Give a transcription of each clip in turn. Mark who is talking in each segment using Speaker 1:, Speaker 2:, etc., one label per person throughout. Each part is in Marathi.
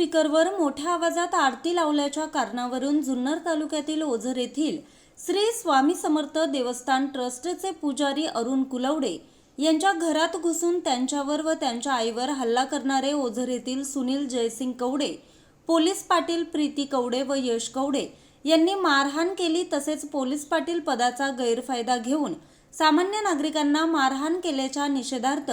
Speaker 1: स्पीकरवर मोठ्या आवाजात आरती लावल्याच्या कारणावरून जुन्नर तालुक्यातील ओझर येथील श्री स्वामी समर्थ देवस्थान ट्रस्टचे पुजारी अरुण कुलवडे यांच्या घरात घुसून त्यांच्यावर व त्यांच्या आईवर हल्ला करणारे ओझर येथील सुनील जयसिंग कवडे पोलीस पाटील प्रीती कवडे व यश कवडे यांनी मारहाण केली तसेच पोलीस पाटील पदाचा गैरफायदा घेऊन सामान्य नागरिकांना मारहाण केल्याच्या निषेधार्थ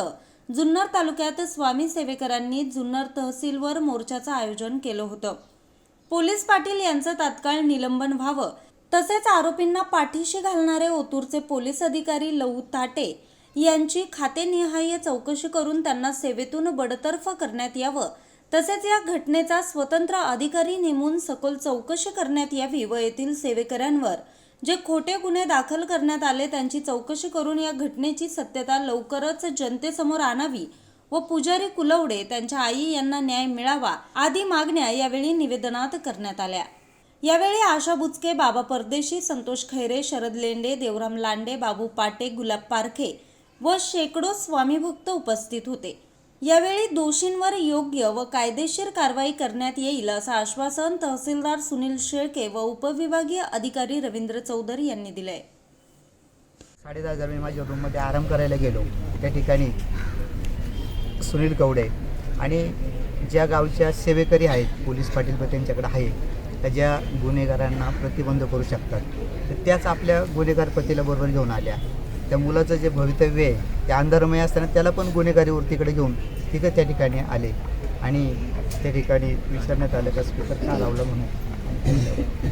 Speaker 1: जुन्नर तालुक्यात स्वामी सेवेकरांनी जुन्नर तहसीलवर मोर्चाचं आयोजन केलं होतं. पोलीस पाटील यांचं तात्काळ निलंबन व्हावं तसेच आरोपींना पाठीशी घालणारे ओतूरचे पोलीस अधिकारी लहू ताटे यांची खातेनिहाय चौकशी करून त्यांना सेवेतून बडतर्फ करण्यात यावं तसेच या घटनेचा स्वतंत्र अधिकारी नेमून सखोल चौकशी करण्यात यावी व येथील सेवेकऱ्यांवर जे खोटे गुन्हे दाखल करण्यात आले त्यांची चौकशी करून या घटनेची सत्यता लवकरच जनतेसमोर आणावी व पुजारी कुलवडे त्यांच्या आई यांना न्याय मिळावा आदी मागण्या यावेळी निवेदनात करण्यात आल्या. यावेळी आशा बुचके बाबा परदेशी संतोष खैरे शरद लेंडे देवराम लांडे बाबू पाटे गुलाब पारखे व शेकडो स्वामीभक्त उपस्थित होते. यावेळी दोषींवर योग्य व कायदेशीर कारवाई करण्यात येईल असं आश्वासन तहसीलदार सुनील शेळके व उपविभागीय अधिकारी रवींद्र चौधरी यांनी दिलंय.
Speaker 2: साडेदहा हजार मी माझ्या रूममध्ये आराम करायला गेलो. त्या ठिकाणी सुनील कवडे आणि ज्या गावच्या सेवेकरी आहेत पोलीस पाटील पण त्यांच्याकडे आहे त्या ज्या गुन्हेगारांना प्रतिबंध करू शकतात तर त्याच आपल्या गुन्हेगार पतीला बरोबर घेऊन आल्या. त्या मुलाचं जे भवितव्य आहे ते अंधारमय असताना त्याला पण गुन्हेगारी वृत्तीकडे घेऊन तिथं त्या ठिकाणी आले. आणि त्या ठिकाणी विचारण्यात आलं का स्पीकर का लावलं म्हणून.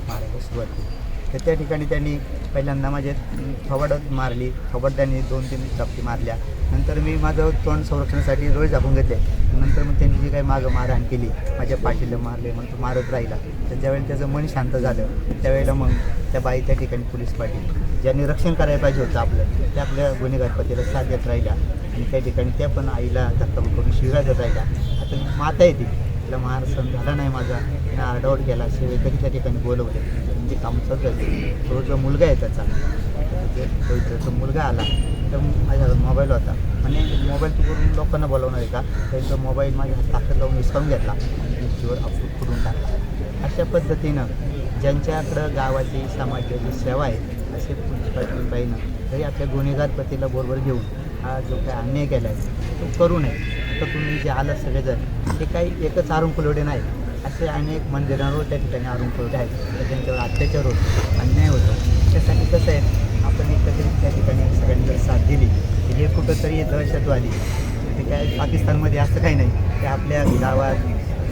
Speaker 2: मारायला सुरुवात केली तर त्या ठिकाणी त्यांनी पहिल्यांदा माझे थोबाडत मारली. थोबाड त्यांनी दोन तीन चापटी मारल्या. नंतर मी माझं तोंड संरक्षणासाठी रोज झाकून घेतले. नंतर मग त्यांनी जी काही मागं मारहाण केली माझ्या पाठीला मारले मग तो मारत राहिला. तर ज्यावेळेला त्याचं मन शांत झालं त्यावेळेला मग त्या बाई त्या ठिकाणी पोलीस पाटील ज्यांनी रक्षण करायला पाहिजे होतं आपलं त्या आपल्या गुन्हेगार पतीला साथ देत राहिल्या. आणि त्या ठिकाणी त्या पण आईला धक्का करून शिवरा देत राहिल्या. आता मी माता येते तिला महार सण झाला नाही माझा. तिने आरडाओरड केला. सेवेकरी त्या ठिकाणी बोलवले म्हणजे काम चाललं तो जो मुलगा आहे त्याचा. तो मुलगा आला. तर माझ्या मोबाईल होता. आणि मोबाईल करून लोकांना बोलवणार आहे का? त्यांचा मोबाईल माझ्या ताकद लावून विसरून घेतला. आणि भिंतीवर अपलोड करून टाकला. अशा पद्धतीनं ज्यांच्याकडं गावाची समाजाची सेवा आहे असे पोलीस पाटील बाईनं. तरी आपल्या गुन्हेगार पतीला बरोबर घेऊन हा जो काही अन्याय केला आहे तो करू नये. तर तुम्ही जे आलात सगळेजण ते काही एकच आरुण फुलवडे नाही. असे अनेक मंदिरांवर त्या ठिकाणी आरुण फुलवडे आहेत. तर त्यांच्यावर अत्याचार होतो अन्याय होतो. त्यासाठी कसं आहे आपण एकत्रित त्या ठिकाणी सगळ्यांनी जर साथ दिली की हे कुठंतरी दहशतवादी ते काय पाकिस्तानमध्ये असं काही नाही. ते आपल्या गावात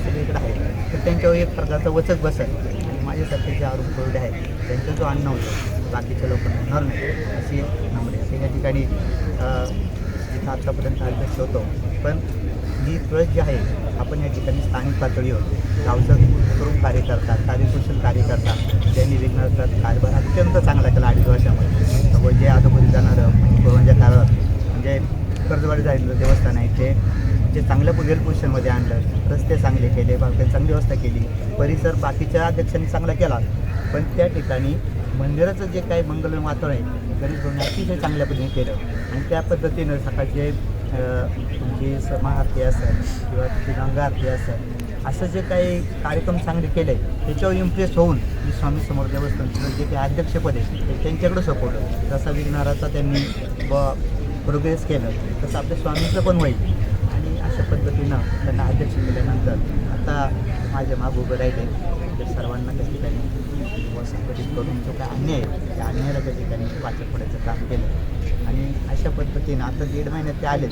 Speaker 2: सगळीकडे आहे. तर त्यांच्यावर एक प्रकारचा वचक बसेल आणि माझ्यासारखे जे आरोप फुलवडे आहेत त्यांचं जो अन्न होतं बाकीच्या लोकांना होणार नाही. अशी नम्र आहे. या ठिकाणी जिथं आत्तापर्यंत अध्यक्ष होतो. पण ही ट्रस्ट जी आहे आपण या ठिकाणी स्थानिक पातळीवर गावचं करून कार्य करतात कार्यकुशल कार्य करतात. त्यांनी विघ्नाचा कारभार अत्यंत चांगला केला अडीच वर्षामध्ये व जे अधोपरी जाणारं म्हणजे कोरोनाच्या काळात म्हणजे कर्जवाडी झालेलं देवस्थान आहे ते जे चांगल्या वेल पोझिशनमध्ये आणलं रस्ते चांगले केले बाकी चांगली व्यवस्था केली परिसर बाकीच्या अध्यक्षांनी चांगला केला. पण त्या ठिकाणी मंदिराचं जे काही मंगलमय वातावरण आहे गणेश अतिशय चांगल्या पद्धतीने केलं. आणि त्या पद्धतीनं सकाळचे तुमची स- असेल किंवा तुमची गंगा आरती असेल असं जे काही कार्यक्रम चांगले केले त्याच्यावर इम्प्रेस होऊन मी स्वामी समोर देवस्थानचं जे काही अध्यक्षपद आहे ते त्यांच्याकडं सोपवलं. जसा विघ्नाराचा त्यांनी ब प्रोग्रेस केलं तसं आपल्या स्वामीचं पण होईल. आणि अशा पद्धतीनं त्यांना अध्यक्ष केल्यानंतर आता माझ्या माग उभं राहिले सर्वांना त्या ठिकाणी संघटित करून जो काय अन्याय आहे त्या अन्यायाला त्या ठिकाणी वाचत पडायचं काम केलं. आणि अशा पद्धतीनं आता दीड महिन्यात ते आले.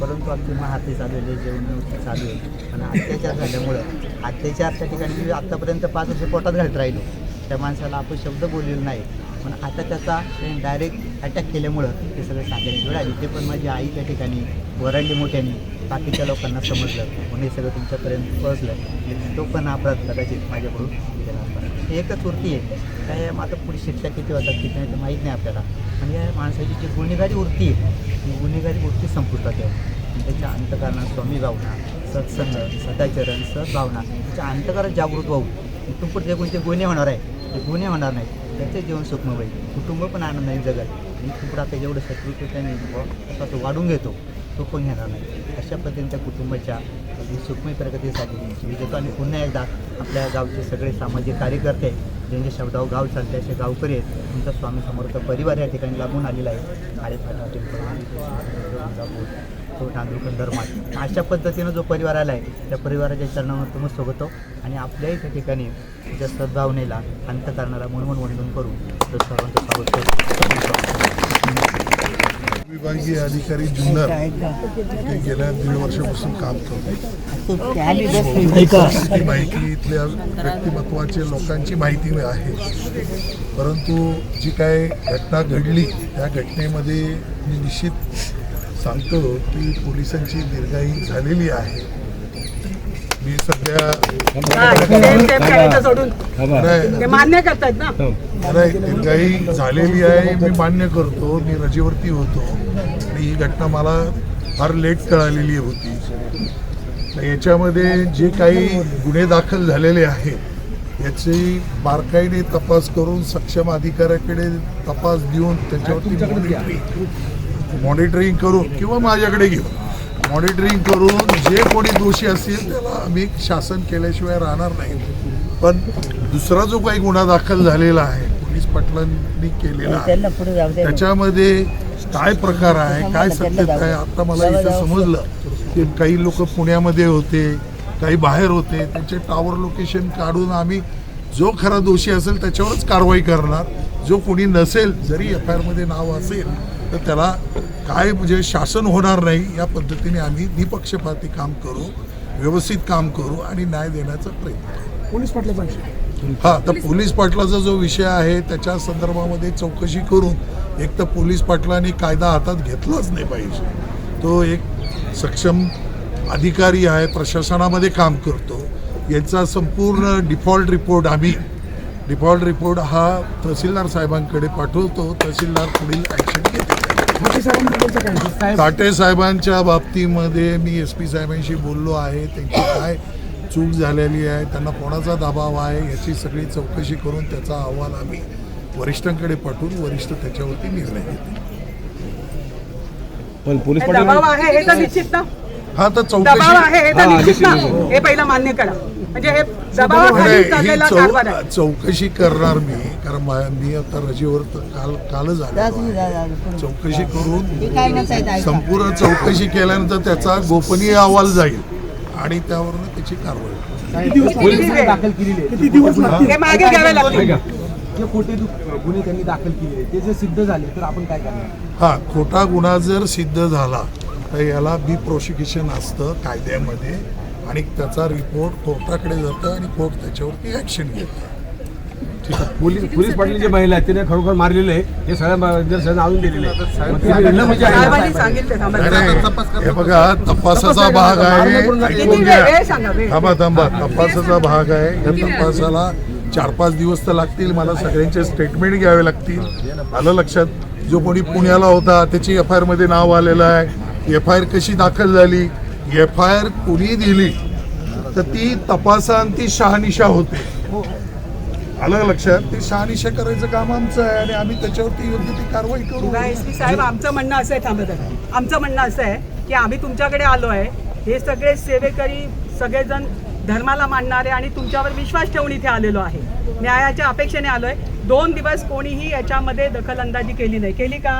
Speaker 2: परंतु आमची महाआरती चालू आहे जेवण चालू आहे. पण अत्याचार झाल्यामुळं अत्याचार त्या ठिकाणी मी आत्तापर्यंत पाच वर्ष पोटात घालत राहिलो. त्या माणसाला आपण शब्द बोललेलो नाही. पण आता त्याचा डायरेक्ट अटॅक केल्यामुळं ते सगळं सांगायची वेळ आली. ते पण माझी आई त्या ठिकाणी वरडली मोठ्याने बाकीच्या लोकांना समजलं. म्हणून हे सगळं तुमच्यापर्यंत पोहोचलं. तो पण अपराध कदाचित माझ्याकडून केला एकच वृत्ती आहे. काय मग आता पुढे शिक्षा किती होतात किती नाही ते माहीत नाही आपल्याला. आणि या माणसाची जी गुन्हेगारी वृत्ती आहे ती गुन्हेगारी वृत्ती संपुष्टात आहे त्याच्या अंतकरणात स्वामी भावना सत्संग सदाचरण सद्भावना त्याच्या अंतकरात जागृत होऊ इथून जे कोणते गुन्हे होणार आहे ते गुन्हे होणार नाही त्याचे जीवन सुखमय होईल कुटुंब पण आनंद नाही जगत आणि इथून आता जेवढं शत्रुत्व त्याने व- तो वाढून घेतो तो पण घेणार नाही. अशा पद्धतीने त्या कुटुंबाच्या सुखमय प्रगतीसाठी विजेतो आणि पुन्हा एकदा आपल्या गावचे सगळे सामाजिक कार्यकर्ते ज्यांच्या शब्दावर गाव चालते असे गावकरी आहेत तुमचा स्वामी समर्थ परिवार या ठिकाणी लागून आलेला आहे आळेफाटा टेम्पल तो नांदूरकर माठ अशा पद्धतीनं जो परिवार आला आहे त्या परिवाराच्या चरणावर तुम्ही सोबतो आणि आपल्याही त्या ठिकाणी त्या सद्भावनेला अंत करणारा म्हणून वंदन करून तो सर्वांचं स्वागत करतो
Speaker 3: विभागीय अधिकारी जुन्नर इथे गेल्या दीड वर्षापासून काम करतो ती माहिती इथल्या व्यक्तिमत्वाचे लोकांची माहिती आहे. परंतु जी काय घटना घडली त्या घटनेमध्ये मी निश्चित सांगतो की पोलिसांची दीर्घाई झालेली आहे. मी सध्या नाही,
Speaker 4: ते मान्य करतायत ना.
Speaker 3: नाही दीर्घाई झालेली आहे मी मान्य करतो मी रजेवरती होतो. आणि ही घटना मला फार लेट कळालेली होती. तर याच्यामध्ये जे काही गुन्हे दाखल झालेले आहेत याची बारकाईने तपास करून सक्षम अधिकाऱ्याकडे तपास देऊन त्याच्यावरती मॉनिटरिंग मॉनिटरिंग करून किंवा माझ्याकडे घेऊन. मॉनिटरिंग करून जे कोणी दोषी असतील त्याला आम्ही शासन केल्याशिवाय राहणार नाही. पण दुसरा जो काही गुन्हा दाखल झालेला आहे पोलीस पाटलांनी केलेला आहे त्याच्यामध्ये काय प्रकार आहे काय सत्यता आहे आता मला इथं समजलं की काही लोक पुण्यामध्ये होते काही बाहेर होते त्यांचे टावर लोकेशन काढून आम्ही जो खरा दोषी असेल त्याच्यावरच कारवाई करणार. जो कोणी नसेल जरी एफ आय आरमध्ये नाव असेल तर त्याला काय म्हणजे शासन होणार नाही या पद्धतीने आम्ही निपक्षपाती काम करू व्यवस्थित काम करू आणि न्याय देण्याचा प्रयत्न करू.
Speaker 5: पोलीस पाटलाचा
Speaker 3: हा तर पोलीस पाटलाचा जो विषय आहे त्याच्या संदर्भामध्ये चौकशी करून एक तर पोलीस पाटलांनी कायदा हातात घेतलाच नाही पाहिजे. तो एक सक्षम अधिकारी आहे प्रशासनामध्ये काम करतो. याचा संपूर्ण डिफॉल्ट रिपोर्ट आम्ही डिफॉल्ट रिपोर्ट हा तहसीलदार साहेबांकडे पाठवतो. तहसीलदार पुढील ॲक्शन घेते
Speaker 5: साहेबांबद्दलचं काय? साहेब
Speaker 3: ताटे साहेबांच्या बाबतीमध्ये मी एस पी साहेबांशी बोललो आहे. त्यांची काय चूक झालेली आहे त्यांना कोणाचा दबाव आहे याची सगळी चौकशी करून त्याचा अहवाल आम्ही वरिष्ठांकडे पाठवून वरिष्ठ त्याच्यावरती निर्णय घेतील.
Speaker 6: पण पोलीस
Speaker 4: दबाव आहे हे तर निश्चित ना?
Speaker 3: हा तर
Speaker 4: दबाव
Speaker 3: चौकशी
Speaker 4: आहे हे तर निश्चित ना.
Speaker 6: निश्चित.
Speaker 4: पहिलं मान्य करा. म्हणजे हे दबावाखाली
Speaker 3: नाही,
Speaker 4: चाललेला
Speaker 3: ही
Speaker 4: कारभार
Speaker 3: चौ
Speaker 4: आहे.
Speaker 3: चौकशी करणार मी कारण मा- मी आता रजेवर तर काल कालच आलो चौकशी करून संपूर्ण चौकशी केल्यानंतर त्याचा गोपनीय अहवाल जाईल. आणि त्यावरून त्याची कारवाई. होईल.
Speaker 5: दाखल केलेले? किती दिवस लागतील?
Speaker 4: हे मागे घ्यावे लागतील.
Speaker 5: जे खोटे दु- गुन्हे त्यांनी दाखल केलेले ते जर सिद्ध झाले तर आपण काय करणार?
Speaker 3: हा खोटा गुन्हा जर सिद्ध झाला तर याला बी प्रोसिक्युशन असतं कायद्यामध्ये. आणि त्याचा रिपोर्ट कोर्टाकडे जातं आणि कोर्ट त्याच्यावरती ॲक्शन घेतं.
Speaker 6: पोलीस पोलीस पाटील जे महिला आहेत तिने खरोखर मारलेले आहे. हे सगळ्या निदर्शनाला आणून दिलेले आहे. म्हणजे आहे.
Speaker 3: हे बघा तपासाचा भाग आहे. थांबा थांबा. तपासाचा भाग आहे. या तपासाला चार पाच दिवस तर लागतील. मला सगळ्यांचे स्टेटमेंट घ्यावे लागतील. आलं लक्षात? जो कोणी पुण्याला होता त्याची एफ आयमध्ये नाव आलेलं आहे. एफ आय आर कशी दाखल झाली? एफ आय आर कुणी दिली? तर ती तपासांती शहानिशा होते. आलं लक्षात? ते शहानिशा करायचं काम आमचं आहे आणि आम्ही त्याच्यावरती योग्य ती कारवाई करू.
Speaker 4: एस पी साहेब आमचं म्हणणं असं आहे थांबत आमचं म्हणणं असं आहे की आम्ही तुमच्याकडे आलो आहे. हे सगळे सेवेकरी सगळेजण धर्माला मानणारे आणि तुमच्यावर विश्वास ठेवून इथे आलेलो आहे. न्यायाच्या अपेक्षेने आहे दोन दिवस कोणीही याच्यामध्ये दखलंदाजी केली नाही. केली का?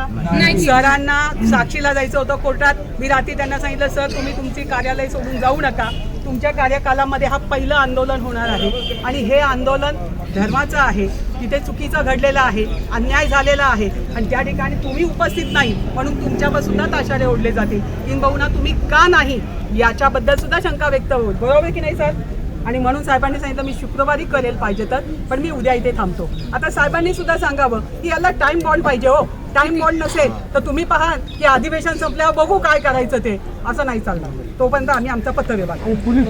Speaker 4: सरांना साक्षीला जायचं होतं कोर्टात. मी रात्री त्यांना सांगितलं सर तुम्ही तुमची कार्यालय सोडून जाऊ नका. तुमच्या कार्यकालामध्ये हा पहिलं आंदोलन होणार आहे. आणि हे आंदोलन धर्माचं आहे. तिथे चुकीचं घडलेलं आहे अन्याय झालेला आहे. आणि त्या ठिकाणी तुम्ही उपस्थित नाही म्हणून तुमच्यावर सुद्धा ताशारे ओढले जातील. किंबहुना तुम्ही का नाही याच्याबद्दल सुद्धा शंका व्यक्त होईल. बरोबर की नाही सर? आणि म्हणून साहेबांनी सांगितलं मी शुक्रवारी करेल पाहिजे तर पण मी उद्या इथे थांबतो आता साहेबांनी सुद्धा सांगावं की याला टाइम बॉन्ड पाहिजे हो टाइम बॉन्ड नसेल तर तुम्ही पहा की अधिवेशन संपल्यावर बघू काय करायचं ते असं नाही चालणार तोपर्यंत आम्ही आमचा पत्रव्यवहार
Speaker 5: पोलीस